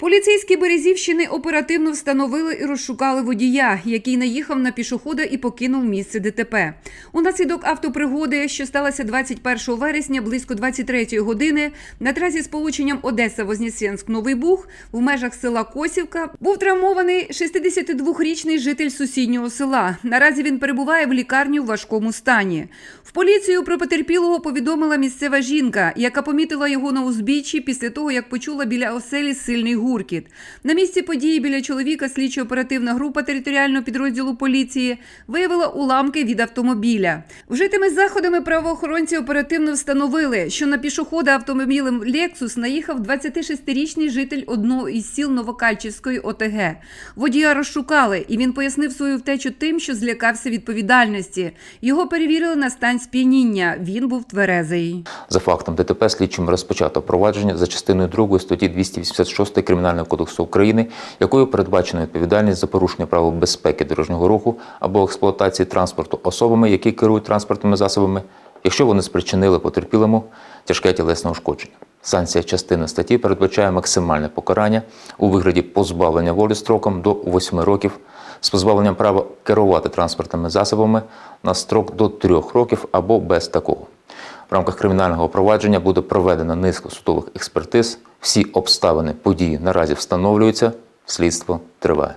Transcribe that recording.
Поліцейські Березівщини оперативно встановили і розшукали водія, який наїхав на пішохода і покинув місце ДТП. Унаслідок автопригоди, що сталася 21 вересня близько 23 години, на трасі з полученням Одеса Вознесенськ Новий Буг в межах села Косівка був травмований 62-річний житель сусіднього села. Наразі він перебуває в лікарні у важкому стані. В поліцію про потерпілого повідомила місцева жінка, яка помітила його на узбіччі після того, як почула біля оселі сильний гуркіт. На місці події біля чоловіка слідчо-оперативна група територіального підрозділу поліції виявила уламки від автомобіля. Вжитими заходами правоохоронці оперативно встановили, що на пішохода автомобілем Lexus наїхав 26-річний житель одного із сіл Новокальчівської ОТГ. Водія розшукали, і він пояснив свою втечу тим, що злякався відповідальності. Його перевірили на стан сп'яніння. Він був тверезий. За фактом ДТП слідчим розпочато провадження за частиною 2 статті 286 Кримінального кодексу України, якою передбачена відповідальність за порушення правил безпеки дорожнього руху або експлуатації транспорту особами, які керують транспортними засобами, якщо вони спричинили потерпілому тяжке тілесне ушкодження. Санкція частини статті передбачає максимальне покарання у вигляді позбавлення волі строком до 8 років з позбавленням права керувати транспортними засобами на строк до 3 років або без такого. В рамках кримінального провадження буде проведено низка судових експертиз. Всі обставини події наразі встановлюються, слідство триває.